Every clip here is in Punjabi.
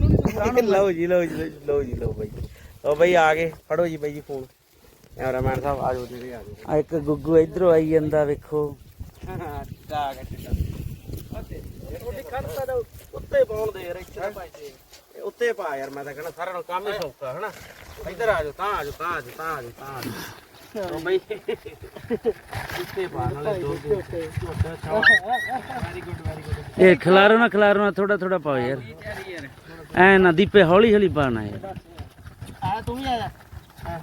ਮੈਨੂੰ ਨਹੀਂ ਲਓ ਜੀ ਲਓ ਜੀ ਲਓ ਜੀ ਲਓ ਬਾਈ। ਬਾਈ ਆ ਗਏ। ਫੜੋ ਜੀ ਬਾਈ ਜੀ ਫੋਨ। ਕੈਮਰਾਮੈਨ ਸਾਹਿਬ ਆ ਜਾਓ ਜੀ ਆ ਜਾਓ। ਆ ਇੱਕ ਗੁੱਗੂ ਇਧਰੋਂ ਆਈ ਜਾਂਦਾ ਵੇਖੋ। ਕਾ ਕੱਟਾ ਉਹਦੀ ਖੜਤਾ ਦਾ ਉੱਤੇ ਪਾਉਣ ਦੇ ਯਾਰ ਇੱਥੇ ਨਾ ਪਾਈ ਦੇ ਇਹ ਉੱਤੇ ਪਾ ਯਾਰ ਮੈਂ ਤਾਂ ਕਹਿੰਦਾ ਸਾਰਿਆਂ ਨੂੰ ਕੰਮ ਹੀ ਸੌਖਾ ਹਨਾ? ਇੱਧਰ ਆ ਜਾਓ ਤਾਂ ਆ ਜਾਓ ਤਾਂ ਆ ਜਾਓ ਤਾਂ ਆ ਜਾਓ ਤਾਂ ਆ ਜਾਓ। ਉਹ ਬਈ। ਉੱਤੇ ਪਾ ਨਾਲੇ ਦੋ ਦੋ ਵੈਰੀ ਗੁੱਡ ਵੈਰੀ ਗੁੱਡ ਇਹ ਖਿਲਾਰੋ ਨਾ ਖਿਲਾਰੋ ਨਾ ਥੋੜਾ ਥੋੜਾ ਪਾਓ ਯਾਰ। ਐ ਨਾ ਦੀਪੇ ਹੌਲੀ ਹੌਲੀ ਪਾਣਾ ਯਾਰ ਆ ਤੂੰ ਵੀ ਆ ਜਾ।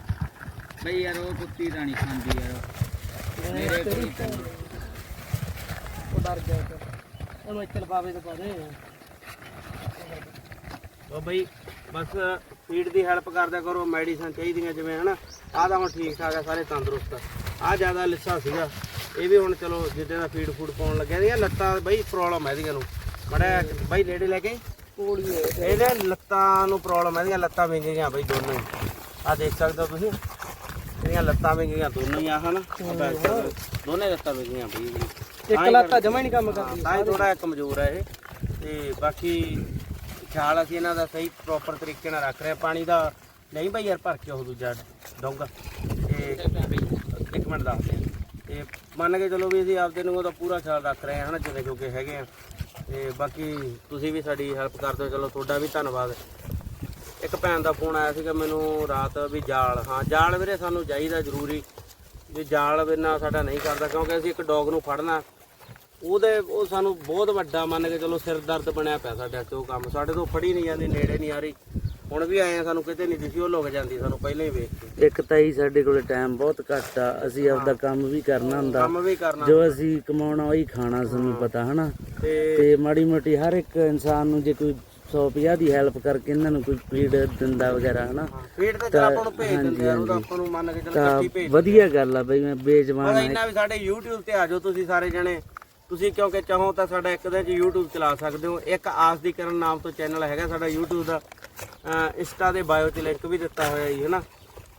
ਬਈ ਯਾਰ ਉਹ ਕੁੱਤੀ ਨਹੀਂ ਖਾਂਦੀ ਯਾਰ। ਮੇਰੇ ਕੋਲ ਉਹ ਡਰ ਗਿਆ ਤੇ ਉਹਨੂੰ ਇੱਥੇ ਲਫਾਵੇ ਤੇ ਪਾ ਦੇ। ਉਹ ਬਈ ਬਸ ਫੀਡ ਦੀ ਹੈਲਪ ਕਰਦਿਆ ਕਰੋ ਮੈਡੀਸਨ ਚਾਹੀਦੀਆਂ ਜਿਵੇਂ ਹਨਾ? ਆਹ ਤਾਂ ਹੁਣ ਠੀਕ ਠਾਕ ਆ ਸਾਰੇ ਤੰਦਰੁਸਤ ਆ। ਜ਼ਿਆਦਾ ਲਿੱਸਾ ਸੀਗਾ। ਇਹ ਵੀ ਹੁਣ ਚਲੋ ਜਿੱਦਾਂ ਦਾ ਫੀਡ ਫੂਡ ਪਾਉਣ ਲੱਗਿਆ ਦੀਆਂ ਲੱਤਾਂ ਬਈ ਪ੍ਰੋਬਲਮ ਹੈ ਇਹਦੀਆਂ ਨੂੰ। ਮੜਾ ਬਈ ਨੇੜੇ ਲੈ ਕੇ ਕੋਲੀ ਇਹਦੇ ਲੱਤਾਂ ਨੂੰ ਪ੍ਰੋਬਲਮ ਹੈ ਇਹਦੀਆਂ ਲੱਤਾਂ ਵਿੰਗ ਗਈਆਂ ਬਈ ਦੋਨੋਂ ਹੀ। ਆ ਦੇਖ ਸਕਦੇ ਹੋ ਤੁਸੀਂ ਇਹਦੀਆਂ ਲੱਤਾਂ ਵਿੰਗ ਗਈਆਂ ਦੋਨੋਂ ਹੀ ਆ ਹਨਾ? ਦੋਨੇ ਲੱਤਾਂ ਵਿੰਗ ਗਈਆਂ ਬਈ। ਇੱਕ ਲੱਤ ਜਮਾ ਹੀ ਨਹੀਂ ਕੰਮ ਕਰਦੀ ਤਾਂ ਹੀ ਥੋੜਾ ਕਮਜ਼ੋਰ ਹੈ ਇਹ। ਤੇ ਬਾਕੀ ਖਿਆਲ ਅਸੀਂ ਇਹਨਾਂ ਦਾ ਸਹੀ ਪ੍ਰੋਪਰ ਤਰੀਕੇ ਨਾਲ ਰੱਖ ਰਹੇ ਹਾਂ। ਪਾਣੀ ਦਾ ਨਹੀਂ ਭਾਈ ਯਾਰ ਭਰ ਕੇ ਉਹ ਦੂਜਾ ਡੋਂਗਾ। ਤੇ ਇੱਕ ਮਿੰਟ ਦੱਸਦੇ ਤੇ ਮੰਨ ਕੇ ਚਲੋ ਵੀ ਅਸੀਂ ਆਪਦੇ ਨੂੰ ਉਹਦਾ ਪੂਰਾ ਖਿਆਲ ਰੱਖ ਰਹੇ ਹਾਂ ਹਨਾ ਜਿੰਨੇ ਜੋਗੇ ਹੈਗੇ ਆ। ਤੇ ਬਾਕੀ ਤੁਸੀਂ ਵੀ ਸਾਡੀ ਹੈਲਪ ਕਰਦੇ ਹੋ ਚਲੋ, ਤੁਹਾਡਾ ਵੀ ਧੰਨਵਾਦ। ਇੱਕ ਭੈਣ ਦਾ ਫੋਨ ਆਇਆ ਸੀਗਾ ਮੈਨੂੰ ਰਾਤ ਵੀ ਜਾਲ। ਹਾਂ, ਜਾਲ ਵੀਰੇ ਸਾਨੂੰ ਚਾਹੀਦਾ ਜ਼ਰੂਰੀ। ਵੀ ਜਾਲ ਬਿਨਾਂ ਸਾਡਾ ਨਹੀਂ ਕਰਦਾ, ਕਿਉਂਕਿ ਅਸੀਂ ਇੱਕ ਡੌਗ ਨੂੰ ਫੜਨਾ, ਉਹਦੇ, ਉਹ ਸਾਨੂੰ ਬਹੁਤ ਵੱਡਾ ਮੰਨ ਕੇ ਚਲੋ ਸਿਰ ਦਰਦ ਬਣਿਆ ਪਿਆ ਸਾਡੇ ਤੇ ਉਹ ਕੰਮ। ਸਾਡੇ ਤੋਂ ਫੜੀ ਨਹੀਂ ਜਾਂਦੀ, ਨੇੜੇ ਨਹੀਂ ਆ ਰਹੀ। ਹੁਣ ਵੀ ਆਏ ਆ ਸਾਨੂੰ ਕਿਤੇ ਨਹੀਂ ਦਿਸੀ ਉਹ ਲੁਕ ਜਾਂਦੀ ਸਾਨੂੰ ਪਹਿਲਾਂ ਹੀ ਵੇਖ ਕੇ। ਇੱਕ ਤਾਂ ਹੀ ਸਾਡੇ ਕੋਲੇ ਟਾਈਮ ਬਹੁਤ ਘੱਟ ਆ ਅਸੀਂ ਆਪਦਾ ਕੰਮ ਵੀ ਕਰਨਾ ਹੁੰਦਾ। ਕੰਮ ਵੀ ਕਰਨਾ ਜੋ ਅਸੀਂ ਕਮਾਉਣਾ ਉਹੀ ਖਾਣਾ ਸਾਨੂੰ ਪਤਾ ਹਨਾ? ਤੇ ਮਾੜੀ ਮੋਟੀ ਹਰ ਇੱਕ ਇਨਸਾਨ ਨੂੰ ਜੇ ਕੋਈ 150 ਦੀ ਹੈਲਪ ਕਰਕੇ ਇਹਨਾਂ ਨੂੰ ਕੋਈ ਫੀਡ ਦਿੰਦਾ ਵਗੈਰਾ ਹਨਾ? ਫੀਡ ਤਾਂ ਆਪਾਂ ਨੂੰ ਭੇਜ ਦਿੰਦੇ ਆ ਉਹਦਾ ਆਪਾਂ ਨੂੰ ਮੰਨ ਕੇ ਚਲੋ ਕੱਟੀ ਭੇਜ ਵਧੀਆ ਗੱਲ ਆ ਬਈ ਮੈਂ ਬੇਜਵਾਨ ਆ। ਇੰਨਾ ਵੀ ਸਾਡੇ YouTube ਤੇ ਆ ਜਾਓ ਤੁਸੀਂ ਸਾਰੇ ਜਣੇ। ਤੁਸੀਂ ਕਿਉਂਕਿ ਚਾਹੋ ਤਾਂ ਸਾਡਾ ਇੱਕ ਦਿਨ ਚ YouTube ਚਲਾ ਸਕਦੇ ਹੋ। ਇੱਕ ਆਸ ਦੀ ਕਰਨ ਨਾਮ ਤੋਂ ਚੈਨਲ ਹੈਗਾ ਸਾਡਾ YouTube ਦਾ। ਇੰਸਟਾ ਦੇ ਬਾਇਓ ਤੇ ਲਿੰਕ ਵੀ ਦਿੱਤਾ ਹੋਇਆ ਜੀ ਹੈਨਾ?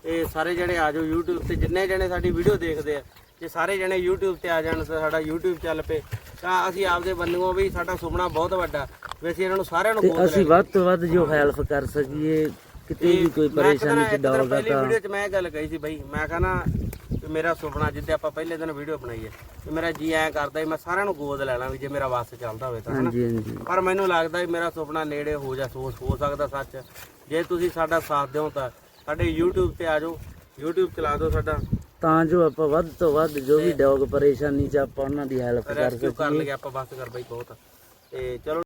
ਤੇ ਸਾਰੇ ਜਣੇ ਆ ਜਾਓ YouTube ਤੇ ਜਿੰਨੇ ਜਣੇ ਸਾਡੀ ਵੀਡੀਓ ਦੇਖਦੇ ਆ ਜੇ ਸਾਰੇ ਜਣੇ YouTube ਤੇ ਆ ਜਾਣ ਤਾਂ ਸਾਡਾ YouTube ਚੱਲ ਪਏ। ਤਾਂ ਅਸੀਂ ਆਪਦੇ ਬੰਨਿਓ ਵੀ ਸਾਡਾ ਸੁਪਨਾ ਬਹੁਤ ਵੱਡਾ ਵੀ ਅਸੀਂ ਇਹਨਾਂ ਨੂੰ ਸਾਰਿਆਂ ਨੂੰ ਗੋਦ ਅਸੀਂ ਵੱਧ ਤੋਂ ਵੱਧ ਜੋ ਹੈਲਪ ਕਰ ਸਕੀਏ ਕਿਤੇ ਵੀ ਕੋਈ ਪਰੇਸ਼ਾਨੀ ਚ ਪਹਿਲੀ ਤਾਂ ਵੀਡੀਓ 'ਚ ਮੈਂ ਇਹ ਗੱਲ ਕਹੀ ਸੀ ਬਈ ਮੈਂ ਕਹਣਾ ਕਿ ਮੇਰਾ ਸੁਪਨਾ ਜਿੱਦੇ ਆਪਾਂ ਪਹਿਲੇ ਦਿਨ ਵੀਡੀਓ ਬਣਾਈ ਹੈ ਕਿ ਮੇਰਾ ਜੀ ਐਂ ਕਰਦਾ ਵੀ ਮੈਂ ਸਾਰਿਆਂ ਨੂੰ ਗੋਦ ਲੈ ਲਾਂ ਵੀ ਜੇ ਮੇਰਾ ਵਾਸ ਚੱਲਦਾ ਹੋਵੇ ਤਾਂ ਹਨਾ? ਹਾਂਜੀ। ਹਾਂਜੀ ਪਰ ਮੈਨੂੰ ਲੱਗਦਾ ਵੀ ਮੇਰਾ ਸੁਪਨਾ ਨੇੜੇ ਹੋ ਜਾ ਸੋ ਹੋ ਸਕਦਾ ਸੱਚ। ਜੇ ਤੁਸੀਂ ਸਾਡਾ ਸਾਥ ਦਿਓ ਤਾਂ ਸਾਡੇ YouTube ਤੇ ਆ ਜਾਓ YouTube ਚਲਾ ਦਿਓ ਸਾਡਾ। ਤਾਂ ਜੋ ਆਪਾਂ ਵੱਧ ਤੋਂ ਵੱਧ ਜੋ ਵੀ ਡੌਗ ਪਰੇਸ਼ਾਨੀ ਚ ਆਪਾਂ ਉਹਨਾਂ ਦੀ ਹੈਲਪ ਕਰ ਰੈਸਕਿਊ ਕਰ ਸਕੀਏ ਆਪਾਂ ਬਸ ਕਰ ਬਈ ਬਹੁਤ। ਤੇ ਚਲੋ।